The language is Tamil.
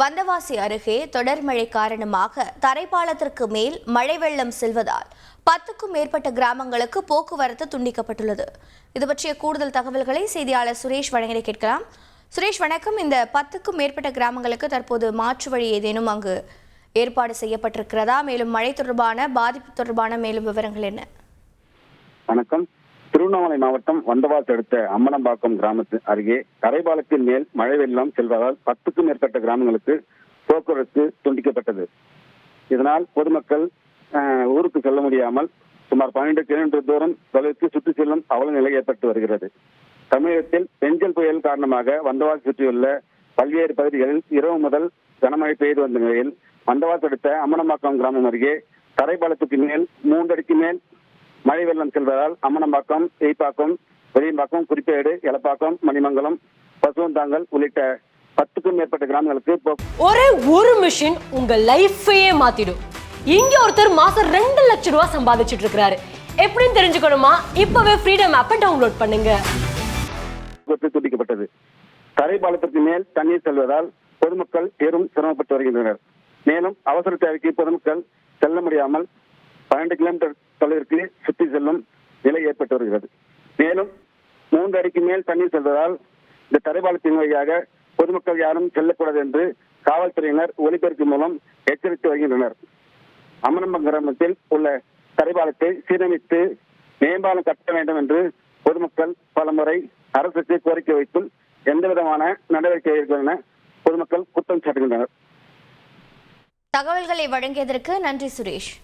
வந்தவாசி அருகே தொடர் மழை காரணமாக தரைப்பாலத்திற்கு மேல் மழை வெள்ளம் செல்வதால் பத்துக்கும் மேற்பட்ட கிராமங்களுக்கு போக்குவரத்து துண்டிக்கப்பட்டுள்ளது. இது பற்றிய கூடுதல் தகவல்களை செய்தியாளர் சுரேஷ் வழங்கிட கேட்கலாம். சுரேஷ் வணக்கம். இந்த பத்துக்கும் மேற்பட்ட கிராமங்களுக்கு தற்போது மாற்று வழி ஏதேனும் அங்கு ஏற்பாடு செய்யப்பட்டிருக்கிறதா? மேலும் மழை தொடர்பான பாதிப்பு தொடர்பான மேலும் விவரங்கள் என்ன? வணக்கம். திருவண்ணாமலை மாவட்டம் வந்தவாசி அடுத்த அம்மனம்பாக்கம் கிராமத்து அருகே கரைபாலத்தின் மேல் மழை வெள்ளம் செல்வதால் பத்துக்கும் மேற்பட்ட கிராமங்களுக்கு போக்குவரத்து துண்டிக்கப்பட்டது. இதனால் பொதுமக்கள் ஊருக்கு செல்ல முடியாமல் சுமார் பன்னெண்டு கிலோமீட்டர் தூரம் தொலைவிற்கு சுற்றி செல்லும் அவல நிலை ஏற்பட்டு வருகிறது. தமிழகத்தில் பெஞ்சல் புயல் காரணமாக வந்தவாசி சுற்றியுள்ள பல்வேறு பகுதிகளில் இரவு முதல் கனமழை பெய்து வந்த நிலையில் வந்தவாசி அடுத்த அம்மனம்பாக்கம் கிராமம் அருகே தரைபாலத்துக்கு மேல் மூன்றடிக்கு மேல் மழை வெள்ளம் செல்வதால் அம்மனம்பாக்கம் எய்ப்பாக்கம் வெளியம்பாக்கம் குறிப்பேடு எலப்பாக்கம் மணிமங்கலம் பசுவந்தாங்கல் உள்ளிட்ட பத்துக்கும் மேற்பட்ட கிராமங்களுக்கு ஒரே ஒரு மிஷின் உங்க லைஃபையே மாத்திடும். இங்க ஒருத்தர் மாசம் ரெண்டு லட்சம் ரூபாய் சம்பாதிச்சிட்டு இருக்காரு எப்படின்னு தெரிஞ்சுக்கணுமா? இப்பவே ஃப்ரீடம் ஆப்பை டவுன்லோட் பண்ணுங்க. துண்டிக்கப்பட்டது. தரைப்பாலத்திற்கு மேல் தண்ணீர் செல்வதால் பொதுமக்கள் பெரும் சிரமப்பட்டு வருகின்றனர். மேலும் அவசர தேவைக்கு பொதுமக்கள் செல்ல முடியாமல் பன்னெண்டு கிலோமீட்டர் தொலைவிற்கு சுற்றி செல்லும் நிலை ஏற்பட்டு வருகிறது. மேலும் மூன்று அடிக்கு மேல் தண்ணீர் செல்வதால் இந்த தரைபாலத்தின் வழியாக பொதுமக்கள் யாரும் செல்லக்கூடாது என்று காவல்துறையினர் ஒலிபெருக்கு மூலம் எச்சரித்து வருகின்றனர். அமரம்பம் கிராமத்தில் உள்ள தரைபாலத்தை சீரமைத்து மேம்பாலம் கட்ட வேண்டும் என்று பொதுமக்கள் பலமுறை அரசுக்கு கோரிக்கை வைத்தும் எந்த விதமான நடவடிக்கை என பொதுமக்கள் குற்றம் சாட்டுகின்றனர். தகவல்களை வழங்கியதற்கு நன்றி சுரேஷ்.